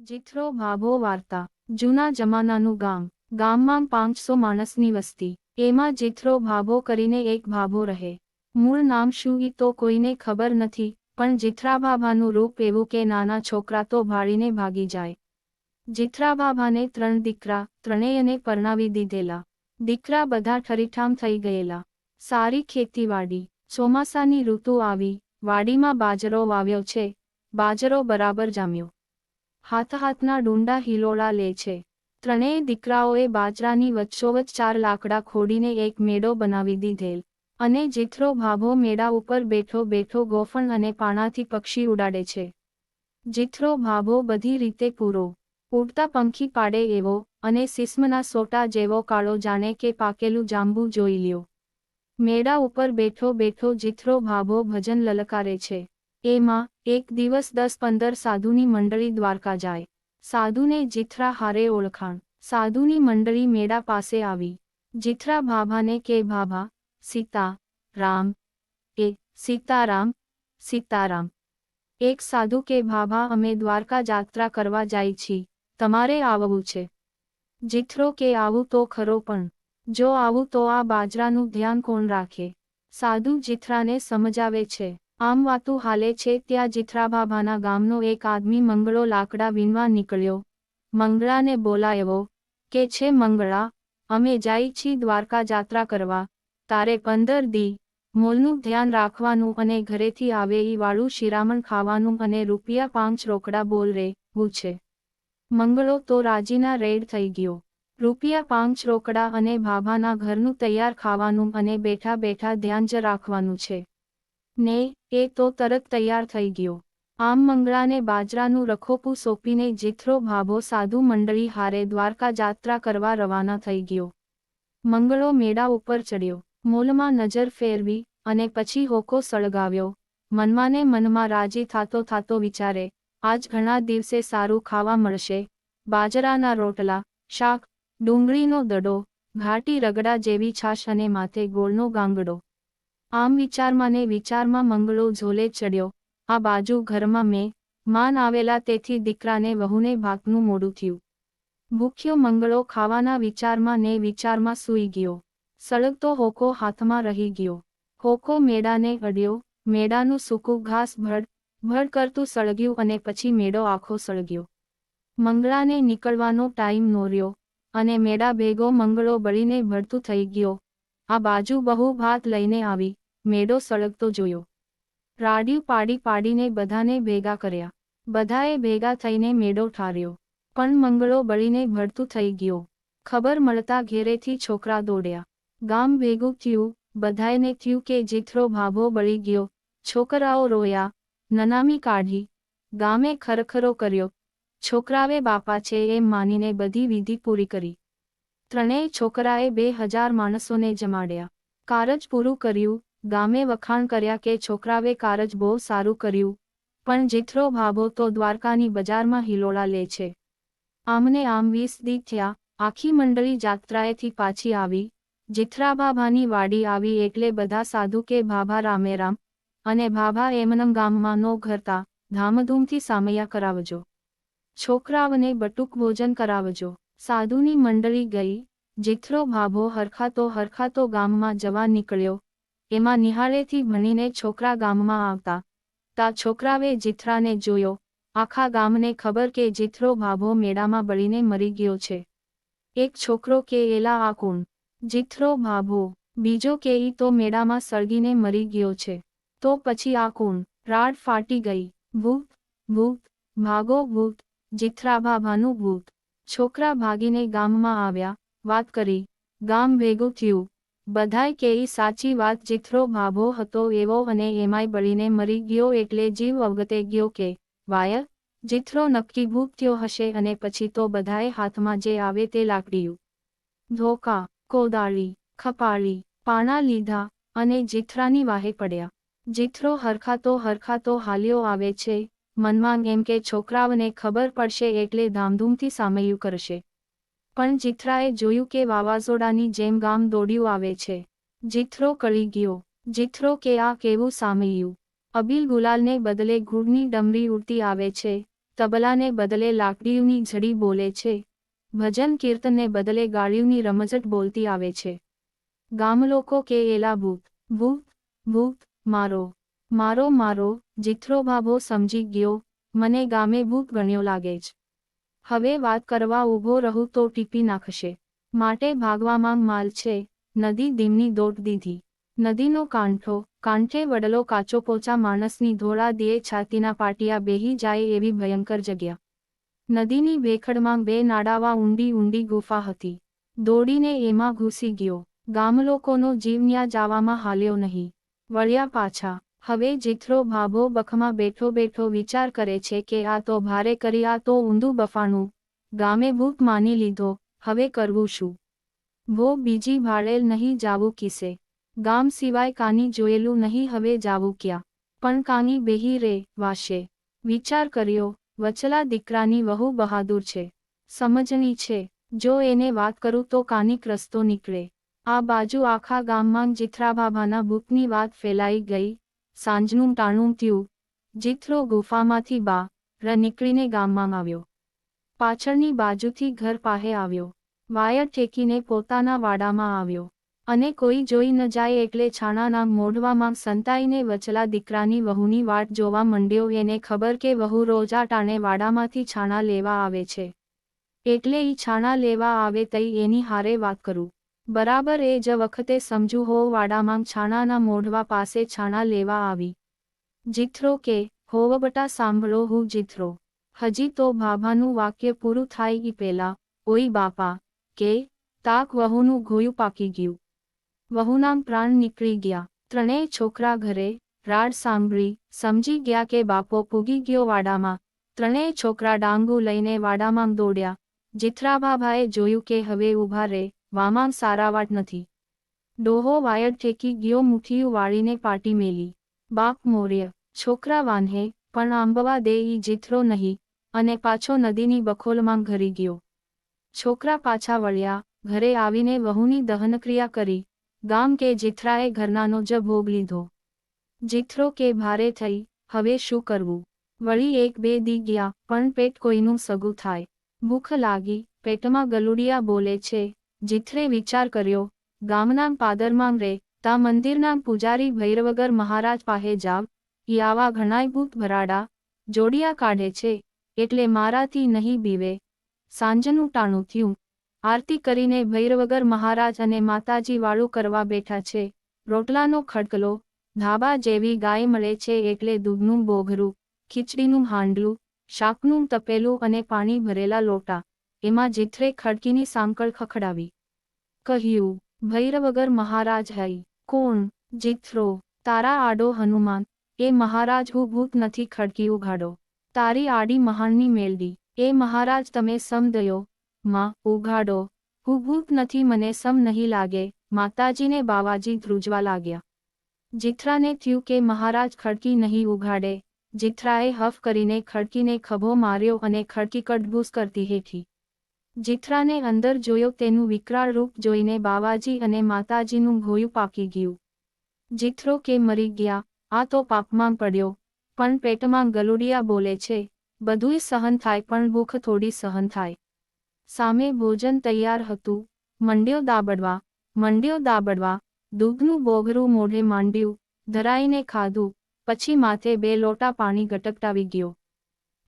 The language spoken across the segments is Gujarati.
જીથરો ભાભો વાર્તા, જૂના જમાનાનું ગામ, ગામમાં પાંચસો માણસની વસ્તી, એમાં જીથરો ભાભો કરીને એક ભાભો રહે. મૂળ નામ શું ઈ તો કોઈને ખબર નથી, પણ જીથરાભાભાનું રૂપ એવું કે નાના છોકરા તો ભાળીને ભાગી જાય. જીથરાભાભાને ત્રણ દીકરા, ત્રણેયને પરણાવી દીધેલા. દીકરા બધા ઠરીઠામ થઈ ગયેલા. સારી ખેતીવાડી, ચોમાસાની ઋતુ આવી, વાડીમાં બાજરો વાવ્યો છે, બાજરો બરાબર જામ્યો. હાથ હાથના ડુંડા હિલોળા લે છે. ત્રણેય દીકરાઓએ બાજરાની વચ્ચોવચ્ચ ચાર લાકડા ખોડીને એક મેળો બનાવી દીધેલ અને જીથરો ભાભો મેળા ઉપર બેઠો બેઠો ગોફણ અને પાણાથી પક્ષી ઉડાડે છે. જીથરો ભાભો બધી રીતે પૂરો, ઉડતા પંખી પાડે એવો અને સિસ્મના સોટા જેવો કાળો જાણે કે પાકેલું જાંબુ જોઈ લ્યો. મેળા ઉપર બેઠો બેઠો જીથરો ભાભો ભજન લલકારે છે. એમાં, એક દિવસ દસ પંદર સાધુની મંડળી દ્વારકા જાય. સાધુને જીથરા હારે ઓળખાણ. સાધુની મંડળી મેળા પાસે આવી. જીથરા ભાભાને કે ભાભા સીતા, રામ. એ, સીતારામ સીતારામ. એક સાધુ કે ભાભા અમે દ્વારકા જાત્રા કરવા જાય છી. તમારે આવવું છે. જીથરો કે, આવું તો ખરો પણ. જો આવું તો આ બાજરાનું ધ્યાન કોણ રાખે? સાધુ જીથરાને સમજાવે છે. આમ વાતું હાલે છે ત્યાં જીથરાભાભાના ગામનો એક આદમી મંગળો લાકડા વીણવા નીકળ્યો. મંગળાને બોલાયવો કે, છે મંગળા, અમે જાય છી દ્વારકા જાત્રા કરવા. તારે પંદર દી મોલનું ધ્યાન રાખવાનું અને ઘરેથી આવે ઈ વાળું શિરામણ ખાવાનું અને રૂપિયા પાંચ રોકડા બોલ રે, પૂછે. મંગળો તો રાજીના રેડ થઈ ગયો. રૂપિયા પાંચ રોકડા અને ભાભાના ઘરનું તૈયાર ખાવાનું અને બેઠા બેઠા ધ્યાન જ રાખવાનું છે. ને, એ તો તરત તૈયાર થઈ ગયો. આમ મંગળાને બાજરાનું રખોપું સોંપીને જીથરો ભાભો સાધુ મંડળી હારે દ્વારકા જાત્રા કરવા રવાના થઈ ગયો. મંગળો મેળા ઉપર ચડ્યો. મોલમાં નજર ફેરવી અને પછી હોકો સળગાવ્યો. મનમાંને મનમાં રાજી થાતો થાતો વિચારે, આજ ઘણા દિવસે સારું ખાવા મળશે. બાજરાના રોટલા, શાક, ડુંગળીનો દડો, ઘાટી રગડા જેવી છાશ અને માથે ગોળનો ગાંગડો. આમ વિચારમાં ને વિચારમાં મંગળો ઝોલે ચડ્યો. આ બાજુ ઘરમાં મેં, માન આવેલા તેથી દીકરાને વહુને ભાગનું મોડું થયું. ભૂખ્યો મંગળો ખાવાના વિચારમાં ને વિચારમાં સૂઈ ગયો. સળગતો હોકો હાથમાં રહી ગયો. હોકો મેડાને અડ્યો. મેડાનું સૂકું ઘાસ ભડ ભડ કરતું સળગ્યું અને પછી મેડો આખો સળગ્યો. મંગળાને નીકળવાનો ટાઈમ નોર્યો અને મેડા ભેગો મંગળો બળીને ભળતું થઈ ગયો. આ બાજુ બહુ ભાત લઈને આવી. મેડો સળગતો જોયો. રાડિયું પાડી પાડીને બધાને ભેગા કર્યા. બધાએ ભેગા થઈને મેડો ઠાર્યો. પણ મંગળો બળીને ભળતું થઈ ગયો. ખબર મળતા ઘેરેથી છોકરા દોડ્યા. ગામ ભેગું થયું, બધાયને થયું કે જીથરો ભાભો બળી ગયો. છોકરાઓ રોયા, નનામી કાઢી. ગામે ખરખરો કર્યો. છોકરાવે બાપા છે એમ માનીને બધી વિધિ પૂરી કરી. ત્રણેય છોકરાએ બે હજાર માણસોને જમાડ્યા. કારજ પૂરું કર્યું ગામે વખાણ કર્યા કે છોકરાવે કારજ બહુ સારું કર્યું, પણ જીથરો ભાભો તો દ્વારકાની બજારમાં હિલોળા લે છે. આમને આમ વીસ દી થયા, આખી મંડળી જાત્રાએથી પાછી આવી જીથરાભાભાની વાડી આવી એટલે બધા સાધુ કે ભાભા રામે રામ, અને ભાભા એમનમ ગામમાં નો ઘરતા ધામધૂમથી સામૈયા કરાવજો. છોકરાવને બટુક ભોજન કરાવજો. સાધુની મંડળી ગઈ જીથરો ભાભો હરખાતો હરખાતો ગામમાં જવા નીકળ્યો એમાં નિહાળેથી ભણીને છોકરા ગામમાં આવતા. તા છોકરાવે જીથરાને જોયો. આખા ગામને ખબર કે જીથરો ભાભો મેળામાં બળીને મરી ગયો છે. એક છોકરો કે એલા આ કોણ? જીથરો ભાભો, બીજો કે ઈ તો મેળામાં સળગીને મરી ગયો છે. તો પછી આ કોણ? રાડ ફાટી ગઈ. ભૂત ભૂત, ભાગો ભૂત, જીથરા ભાભાનું ભૂત. છોકરા ભાગીને ગામમાં આવ્યા. વાત કરી. ગામ ભેગું થયું. બધાય કે સાચી વાત જીથરો ભાભો હતો એવો અને એમાંય બળીને મરી ગયો એટલે જીવ અવગતે ગયો કે, વાય, જીથરો નક્કી ભૂત થયો હશે અને પછી તો બધાએ હાથમાં જે આવે તે લાકડીયું. ધોકા, કોદાળી, ખપાળી, પાણા લીધા અને જીથરાની વાહે પડ્યા. જીથરો હરખાતો હરખાતો હાલ્યો આવે છે, મનમાં એમ કે છોકરાઓને ખબર પડશે એટલે ધામધૂમથી સામયું કરશે. પણ જીથરાએ જોયું કે વાવાઝોડાની જેમ ગામ દોડ્યું આવે છે. જીથરો કળી ગયો. જીથરો કે આ કેવું સામયું? અબીલ ગુલાલને બદલે ગુડની ડમરી ઉડતી આવે છે. તબલાને બદલે લાકડીઓની ઝડી બોલે છે. ભજન કીર્તનને બદલે ગાળીઓની રમઝટ બોલતી આવે છે. ગામલોકો કે એલા ભૂત ભૂત ભૂત, મારો મારો મારો, જીથરો ભાભો સમજી ગયો. મને ગામે ભૂત ગણ્યો લાગે જ હવે વાત કરવા ઊભો રહું તો ટીપી નાખશે. માટે ભાગવામાં માલ છે. નદી દીમની દોટ દીધી. નદીનો કાંઠો, કાંઠે વડલો કાચો પોચા માણસની ધોળા દિયે છાતીના પાટિયા બેહી જાય એવી ભયંકર જગ્યા. નદીની ભેખડમાં બે નાડાવા ઊંડી ઊંડી ગુફા હતી. દોડીને એમાં ઘૂસી ગયો. ગામલોકોનો જીવ ન્યા જાવામાં હાલ્યો નહીં. વળ્યા પાછા. હવે જીથરો ભાભો બખમાં બેઠો બેઠો વિચાર કરે છે કે આ તો ભારે કરી આ તો ઊંધું બફાણું. ગામે ભૂત માની લીધો. હવે કરવું શું? વો બીજી ભાળેલ નહીં જાવું કિસે. ગામ સિવાય કાની જોયેલું નહીં હવે જાવું ક્યાં? પણ કાની બેહી રે, વાશે. વિચાર કર્યો, વચલા દીકરાની વહુ બહાદુર છે. સમજણી છે. જો એને વાત કરું તો કાનિક રસ્તો નીકળે. આ બાજુ આખા ગામમાં જીથરાબાબાના ભૂતની વાત ફેલાઈ ગઈ. સાંજનું ટાણું થયું. જીથરો ગુફામાંથી બા ર નીકળીને ગામમાં આવ્યો. પાછળની બાજુથી ઘર પાસે આવ્યો. વાયર ટેકીને પોતાના વાડામાં આવ્યો. અને કોઈ જોઈ ન જાય એટલે છાણાના મોઢવામાં સંતાઈને વચલા દીકરાની વહુની વાટ જોવા મંડ્યો. એને ખબર કે વહુ રોજા ટાણે વાડામાંથી છાણા લેવા આવે છે. એટલે ઈ છાણા લેવા આવે તઈ એની હારે વાત કરું. બરાબર એ જ વખતે સમજુ હો વાડામાં છાણાના મોઢવા પાસે છાણા લેવા આવી. જીથરો કે હોવ બટા સાંભળો હું જીથરો. હજી તો ભાભાનું વાક્ય પૂરું થાય ઈ પેલા, ઓઈ બાપા, કે, તાક વહુનું ઘોયું પાકી ગયું. વહુનામ પ્રાણ નીકળી ગયા. ત્રણેય છોકરા ઘરે, રાડ સાંભળી, સમજી ગયા કે બાપો પૂગી ગયો વાડામાં. ત્રણેય છોકરા ડાંગુ લઈને વાડામાં દોડ્યા. જીથરાભાભાએ જોયું કે હવે ઊભા રે વામામ સારાવાટ નથી. ડોહો વાયર ટેકી ગયો મુઠીયું વાળીને પાટી મેલી. બાપ મોર્ય, છોકરા વાન્હે પણ આંબવા દે ઈ જીથરો નહીં, અને પાછો નદીની બખોલમાં ઘરી ગયો. છોકરા પાછા વળ્યા, ઘરે આવીને વહુની દહનક્રિયા કરી. ગામ કે જીથરાએ ઘરનાનો જ ભોગ લીધો. જીથરો કે ભારે થઈ, હવે શું કરવું? વળી એક બે દી ગયા, પણ પેટ કોઈનું સગું થાય. ભૂખ લાગી, પેટમાં ગલુડિયા બોલે છે જીથરે વિચાર કર્યો ગામના પાદરમાં રે, તા મંદિરના પૂજારી ભૈરવગર મહારાજ પાસે જાવ, ઈ આવા ઘણાય ભૂત ભરાડા, જોડિયા કાઢે છે, એટલે મારાથી નહીં બીવે. સાંજનું ટાણું થયું. આરતી કરીને ભૈરવગર મહારાજ અને માતાજી વાળું કરવા બેઠા છે. રોટલાનો ખડકલો, ધાબા જેવી ગાય મળે છે એટલે દૂધનું બોઘરું, ખીચડીનું હાંડલું, શાકનું તપેલું અને પાણી ભરેલા લોટા. એમાં જેઠરે ખડકીની સાંકળ ખખડાવી. કહ્યું, ભૈરવગર મહારાજ હૈ. કોણ? જીથરો. તારા આડો હનુમાન. એ મહારાજ હું ભૂત નથી ખડકી ઉઘાડો. તારી આડી મહાણની મેલડી. એ મહારાજ તમે સમ દયો. માં, ઉઘાડો. હું ભૂત નથી મને સમ નહીં લાગે. માતાજીને બાવાજી ધ્રુજવા લાગ્યા. જીથરાને થયું કે મહારાજ ખડકી નહીં ઉઘાડે. જીથરાએ હફ કરીને ખડકીને ખભો માર્યો અને ખડકી કડભૂસ કરતી હેઠી. જીથરાને અંદર જોયો તેનું વિકરાળ રૂપ જોઈને બાવાજી અને માતાજીનું ઘોયું પાકી ગયું. જીથરો કે મરી ગયા, આ તો પાપમાં પડ્યો, પણ પેટમાં ગલુડિયા બોલે છે, બધુંય સહન થાય પણ ભૂખ થોડી સહન થાય. સામે ભોજન તૈયાર હતું, મંડ્યો દાબડવા મંડ્યો દાબડવા, દૂધનું બોગરું મોઢે માંડ્યું, ધરાઈને ખાધું, પછી માથે બે લોટા પાણી ગટકટાવી ગયો.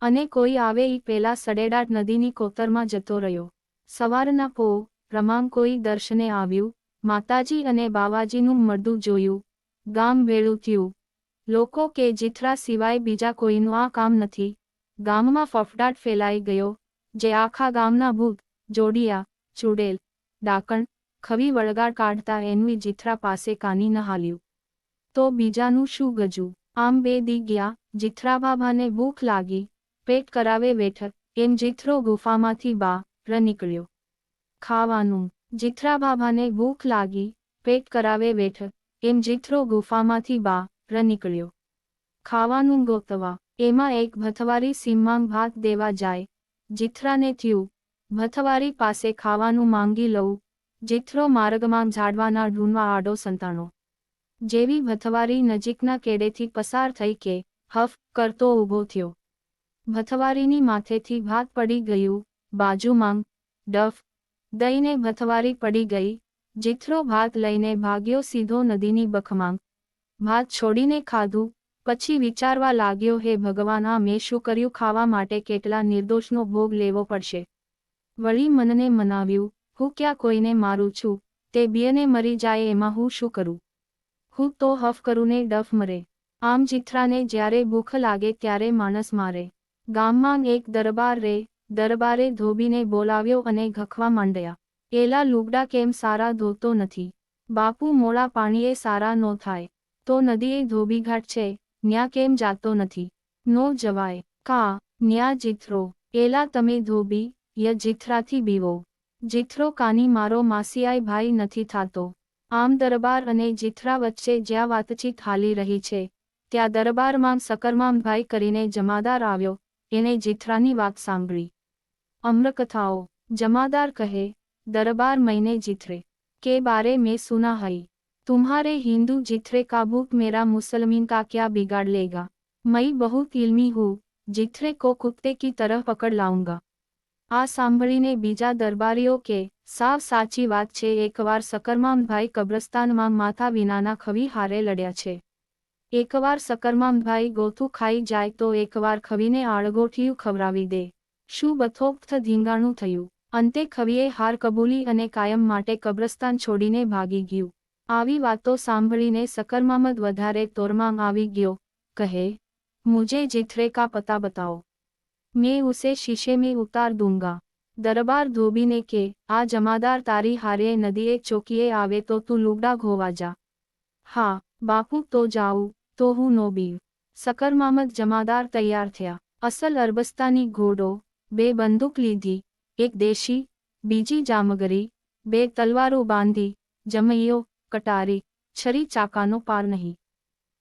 અને કોઈ આવે ઈ પેલા સડેડાટ નદીની કોતરમાં જતો રહ્યો. સવારના પો રમાંગ કોઈ દર્શને આવ્યું, માતાજી અને બાવાજીનું મળદું જોયું, ગામ વેળું થયું. લોકો કે જીથરા સિવાય બીજા કોઈનું આ કામ નથી. ગામમાં ફફડાટ ફેલાઈ ગયો, જે આખા ગામના ભૂત, જોડિયા, ચૂડેલ, ડાકણ, ખવી વળગાડ કાઢતા એનવી જીથરા પાસે કાની ન હાલ્યું. તો બીજાનું શું ગજું? આમ બે દી ગયા જીથરાબાબાને ભૂખ લાગી પેટ કરાવે બેઠક, એમ જીથરો ગુફામાંથી બહાર નીકળ્યો. ખાવાનું, જીથરા બાબાને ભૂખ લાગી, પેટ કરાવે બેઠક, એમ જીથરો ગુફામાંથી બહાર નીકળ્યો. ખાવાનું ગોતવા, એમાં એક ભથવારી સીમમાં ભાત દેવા જાય. જીથરાને થયું, ભથવારી પાસે ખાવાનું માંગી લઉં, જીથરો માર્ગમાં ઝાડવાના ઢૂંઢવા આડો સંતાણો. જેવી ભથવારી નજીકના કેડેથી પસાર થઈ કે, હફ, કરતો ઊભો થયો. ભથવારીની માથેથી ભાત પડી ગયું, બાજુમાં ડફ દઈને ભથવારી પડી ગઈ, જીથરો ભાત લઈને ભાગ્યો સીધો નદીની બખમાં. ભાત છોડીને ખાધું, પછી વિચારવા લાગ્યો, હે ભગવાન, આ મેં શું કર્યું? ખાવા માટે કેટલા નિર્દોષનો ભોગ લેવો પડશે? વળી મનને મનાવ્યું, હું ક્યાં કોઈને મારું છું? તે બિયને મરી જાય, એમાં હું શું કરું? હું તો હફ કરું ને ડફ મરે. આમ જીથરાને જ્યારે ભૂખ લાગે, ત્યારે માણસ મારે. ગામમાં એક દરબાર રે દરબારે ધોબીને બોલાવ્યો અને ઘખવા માંડ્યા. એલા લુગડા કેમ સારા ધોતો નથી? બાપુ મોળા પાણીએ સારા નો થાય. તો નદીએ ધોબીઘાટ છે, ન્યા કેમ જાતો નથી? નો જવાય. કા, ન્યા જીથરો. એલા તમે ધોબી, ય જીથરાથી બીવો. જીથરો કાની મારો માસીઆઈ ભાઈ નથી થાતો. આમ દરબાર અને જીથરા વચ્ચે જ્યાં વાતચીત હાલી રહી છે, ત્યાં દરબારમાં સકરમામ ભાઈ કરીને જમાદાર આવ્યો. એને જીથરાની વાત સાંભળી અમ્રકથાઓ જમાદાર કહે દરબાર મહિને જીથરે કે બારે મેં સુના હઈ तुम्हारे हिंदू जिथरे का भूख मेरा मुसलमान का क्या बिगाड़ लेगा मैं बहुत इल्मी हूँ जिथरे को कुत्ते की तरह पकड़ लाऊंगा આ સાંભળીને બીજા દરબારીઓ કે સાવ સાચી વાત છે એકવાર સકરમામભાઈ કબ્રસ્તાનમાં માથા વિનાના ખવી હારે લડ્યા છે એકવાર સકરમાંભાઈ ગોથું ખાઈ જાય તો એકવાર ખવીને આળગોઠિયું ખવરાવી દે. શું બથોપથ ધીંગાણું થયું? અંતે ખવીએ હાર કબૂલી અને કાયમ માટે કબ્રસ્તાન છોડીને ભાગી ગયું. આવી વાતો સાંભળીને સકરમામદ વધારે તોરમાંગ આવી ગયો. કહે, મુજે જીથરે કા પતા બતાવો મેં ઉસે શીશે મેં ઉતાર દૂંગા. દરબાર ધોબીને કે, આ જમાદાર તારી હારે નદીએ ચોકીએ આવે તો તું લુગડા ઘોવા જા. હા બાપુ, તો જાઉં, તો હું નો બીવ સકરમામદ જમાદાર તૈયાર થયા. અસલ અરબસ્તાની ઘોડો, બે બંદૂક લીધી, એક દેશી, બીજી જામગરી, બે તલવારો બાંધી, જમૈયો, કટારી, છરી ચાકાનો પાર નહીં.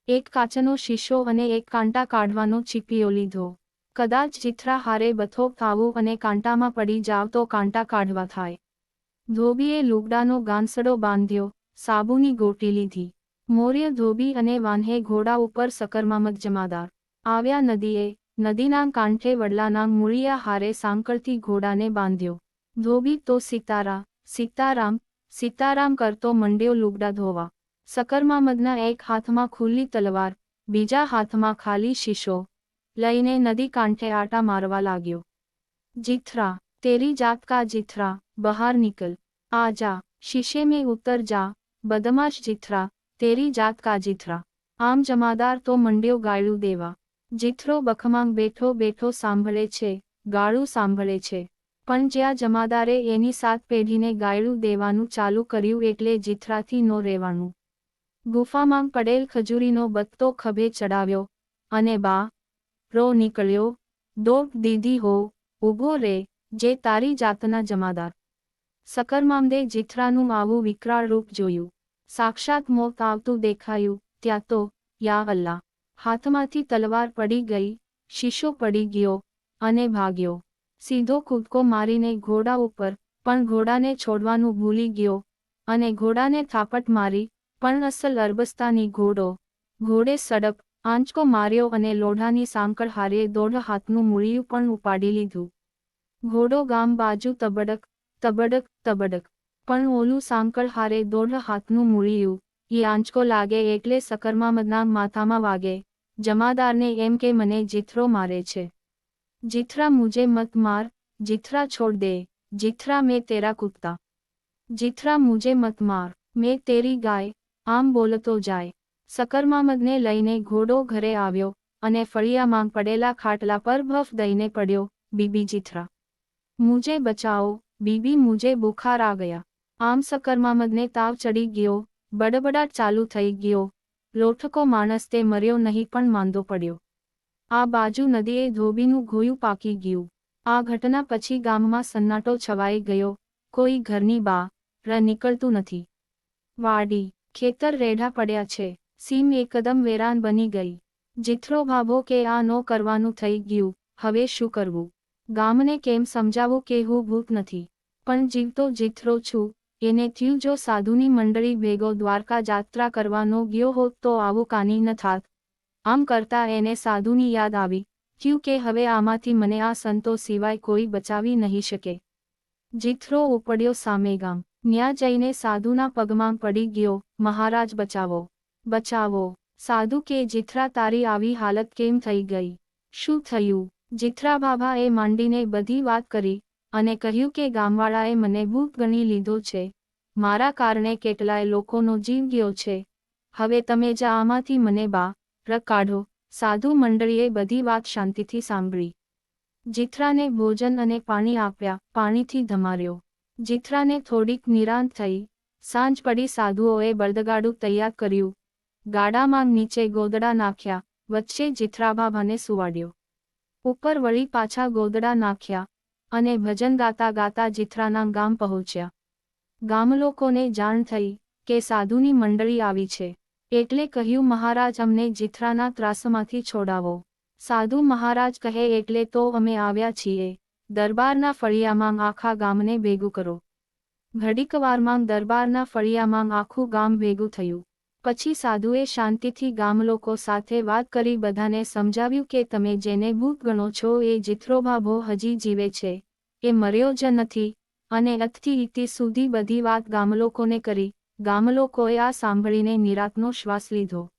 એક કાચનો શીશો અને એક કાંટા કાઢવાનો ચીપિયો લીધો. કદાચ ચિત્રા હારે બથો થાવું અને કાંટામાં પડી જાવ તો કાંટા કાઢવા થાય. ધોબીએ લુગડાનો ગાંસડો બાંધ્યો, સાબુની ગોટી લીધી. મૌર્ય ધોબી અને વાન્હે ઘોડા ઉપર સકરમામક જમાદાર. આવ્યા નદીએ, નદીના કાંઠે વડલાના મૂળિયા હારે સાંકળથી ઘોડાને બાંધ્યો. ધોબી તો સીતારા, સીતારામ સીતારામ કરતો મંડ્યો લુગડા ધોવા. સકરમામદના એક હાથમાં ખુલ્લી તલવાર, બીજા હાથમાં ખાલી શીશો લઈને નદી કાંઠે આટા મારવા લાગ્યો. જીથરા, તેરી જાત કા જીથરા, બહાર નિકલ આ જા, શીશે મેં ઉતર જા, બદમાશ જીથરા તેરી જાત કા જીથરા આમ જમાદાર તો મંડ્યો ગાળું દેવા જીથરો બખમાંગ બેઠો બેઠો સાંભળે છે ગાળું સાંભળે છે પણ જ્યાં જમાદારે એની સાત પેઢીને ગાયડું દેવાનું ચાલુ કર્યું એટલે જીથરાથી નો રહેવાનું ગુફામાં પડેલ ખજૂરીનો બત્તો ખભે ચડાવ્યો અને બા રો નીકળ્યો દોટ દીધી હો ઊભો રે જે તારી જાતના જમાદાર સકરમામદે જીથરાનું આવું વિકરાળ રૂપ જોયું સાક્ષાત મોત આવતું દેખાયું, ત્યાં તો, યા અલ્લાહ, હાથમાંથી તલવાર પડી ગઈ, શીશો પડી ગયો, અને ભાગ્યો. સીધો કૂદકો મારીને ઘોડા ઉપર, પણ ઘોડાને છોડવાનું ભૂલી ગયો, અને ઘોડાને થાપટ મારી, પણ અસલ અરબસ્તાની ઘોડો. ઘોડે સડપ, આંચકો માર્યો અને લોઢાની સાંકળ હારે દોઢ હાથનું મૂળિયું પણ ઉપાડી લીધું. ઘોડો ગામ બાજુ તબડક તબડક તબડક પણ ઓલું સાંકળ હારે દોઢ હાથનું મૂળિયું. ઈ આંચકો લાગે એટલે સકરમામદના માથામાં વાગે. જમાદારને એમ કે મને જીથરો મારે છે. જીથરા મુજે મત માર, જીથરા છોડ દે, જીથરા મેં તેરા કૂદતા. જીથરા મુજે મત માર, મેં તેરી ગાય, આમ બોલતો જાય. સકરમામદને લઈને ઘોડો ઘરે આવ્યો અને ફળિયામાં પડેલા ખાટલા પર ભફ દઈને પડ્યો, બીબી જીથરા. મુજે બચાવો બીબી મુજે બુખાર આ ગયા. આમ સકરમામદને તાવ ચડી ગયો, બડબડાટ ચાલુ થઈ ગયો. લોઠકો માણસ તે મર્યો નહીં પણ માંદો પડ્યો. આ બાજુ નદીએ ધોબીનું ઘોયું પાકી ગયું. આ ઘટના પછી ગામમાં સન્નાટો છવાઈ ગયો. કોઈ ઘરની બા, ર નીકળતું નથી. વાડી, ખેતર રેઢા પડ્યા છે. સીમ એકદમ વેરાન બની ગઈ. જીથરો ભાભો કે આ નો કરવાનું થઈ ગયું. હવે શું કરવું? ગામને કેમ સમજાવું કે હું ભૂત નથી? પણ જીવતો જીથરો છું એને થયું જો સાધુની મંડળી ભેગો દ્વારકા જાત્રા કરવાનો ગયો હોત તો આવું કાની ન થાત. આમ કરતા એને સાધુની યાદ આવી. થયું કે હવે આમાંથી મને આ સંતો સિવાય કોઈ બચાવી નહીં શકે. જીથરો ઉપડ્યો સામે ગામ. ન્યા જઈને સાધુના પગમાં પડી ગયો. મહારાજ બચાવો. બચાવો. સાધુ કે જીથરા તારી આવી હાલત કેમ થઈ ગઈ? શું થયું? જીથરા બાબાએ માંડીને બધી વાત કરી. અને કહ્યું કે ગામવાળાએ મને ભૂત ગણી લીધો છે. મારા કારણે કેટલાય લોકોનો જીવ ગયો છે. હવે તમે જ આમાંથી મને બા ર કાઢો. સાધુ મંડળીએ બધી વાત શાંતિથી સાંભળી. જીથરાને ભોજન અને પાણી આપ્યા, પાણીથી ધમાર્યો. જીથરાને થોડીક નિરાંત થઈ. સાંજ પડી સાધુઓએ બળદગાડું તૈયાર કર્યું. ગાડામાં નીચે ગોદડા નાખ્યા, વચ્ચે જીથરાબાભાને સુવાડ્યો. ઉપર વળી પાછા ગોદડા નાખ્યા અને ભજન ગાતા ગાતા જીથરાના ગામ પહોંચ્યા. ગામલોકોને જાણ થઈ કે સાધુની મંડળી આવી છે. એટલે કહ્યું, મહારાજ, અમને જીથરાના ત્રાસમાંથી છોડાવો. સાધુ મહારાજ કહે, એટલે તો અમે આવ્યા છીએ. દરબારના ફળિયામાં આખા ગામને ભેગું કરો. ઘડીકવારમાં દરબારના ફળિયામાં આખું ગામ ભેગું થયું. પછી સાધુએ શાંતિથી ગામલોકો સાથે વાત કરી બધાને સમજાવ્યું કે તમે જેને ભૂત ગણો છો એ જીથરો ભાભો હજી જીવે છે. એ મર્યો જ નથી. અને અતથી ઇતિ સુધી બધી વાત ગામલોકોને કરી. ગામલોકોએ આ સાંભળીને નિરાતનો શ્વાસ લીધો.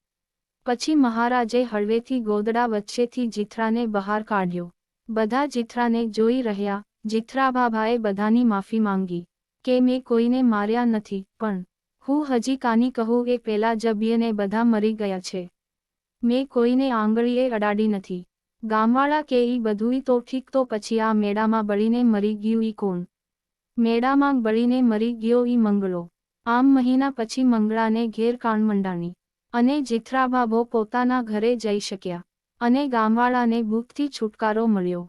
પછી મહારાજે હળવેથી ગોદડા વચ્ચેથી જીથરાને બહાર કાઢ્યો. બધા જીથરાને જોઈ રહ્યા. જીથરાબાબાએ બધાની માફી માંગી. કે મેં કોઈને માર્યા નથી. પણ હું હજી કાની કહું એ પેલા જબ્યને બધા મરી ગયા છે. મેં કોઈને આંગળીએ અડાડી નથી. ગામવાળા કે ઈ બધુંય તો ઠીક તો પછી આ મેળામાં બળીને મરી ગયું ઈ કોણ? મેળામાં બળીને મરી ગયો ઈ મંગળો. આમ મહિના પછી મંગળાને ઘેર કાણ મંડાણી અને જીથરાબાબો પોતાના ઘરે જઈ શક્યા. અને ગામવાળાને ભૂખથી છુટકારો મળ્યો.